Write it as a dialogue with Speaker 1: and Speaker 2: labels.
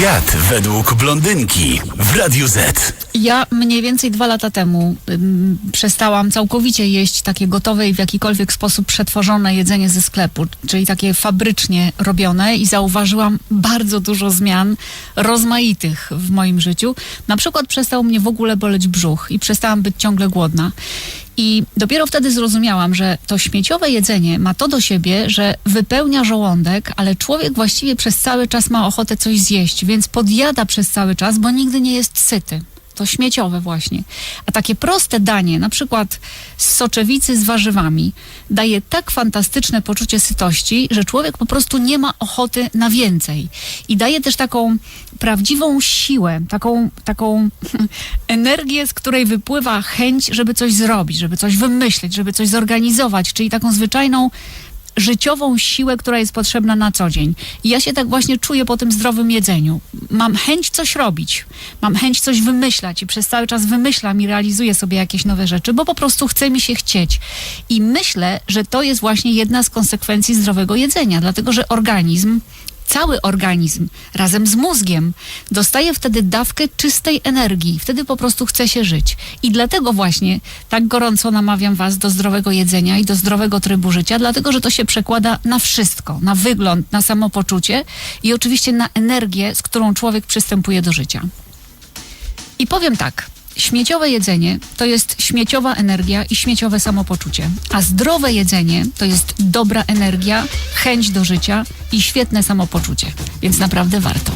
Speaker 1: Świat według blondynki w Radiu Z.
Speaker 2: Ja mniej więcej dwa lata temu ym, przestałam całkowicie jeść takie gotowe i w jakikolwiek sposób przetworzone jedzenie ze sklepu, czyli takie fabrycznie robione i zauważyłam bardzo dużo zmian rozmaitych w moim życiu. Na przykład przestał mnie w ogóle boleć brzuch i przestałam być ciągle głodna. I dopiero wtedy zrozumiałam, że to śmieciowe jedzenie ma to do siebie, że wypełnia żołądek, ale człowiek właściwie przez cały czas ma ochotę coś zjeść, więc podjada przez cały czas, bo nigdy nie jest syty. To śmieciowe właśnie. A takie proste danie, na przykład z soczewicy z warzywami, daje tak fantastyczne poczucie sytości, że człowiek po prostu nie ma ochoty na więcej. I daje też taką prawdziwą siłę, taką, taką energię, z której wypływa chęć, żeby coś zrobić, żeby coś wymyślić, żeby coś zorganizować, czyli taką zwyczajną życiową siłę, która jest potrzebna na co dzień. I ja się tak właśnie czuję po tym zdrowym jedzeniu. Mam chęć coś robić, mam chęć coś wymyślać i przez cały czas wymyślam i realizuję sobie jakieś nowe rzeczy, bo po prostu chce mi się chcieć. I myślę, że to jest właśnie jedna z konsekwencji zdrowego jedzenia, dlatego że organizm cały organizm razem z mózgiem dostaje wtedy dawkę czystej energii. Wtedy po prostu chce się żyć. I dlatego właśnie tak gorąco namawiam Was do zdrowego jedzenia i do zdrowego trybu życia, dlatego że to się przekłada na wszystko, na wygląd, na samopoczucie i oczywiście na energię, z którą człowiek przystępuje do życia. I powiem tak. Śmieciowe jedzenie to jest śmieciowa energia i śmieciowe samopoczucie, a zdrowe jedzenie to jest dobra energia, chęć do życia i świetne samopoczucie. Więc naprawdę warto.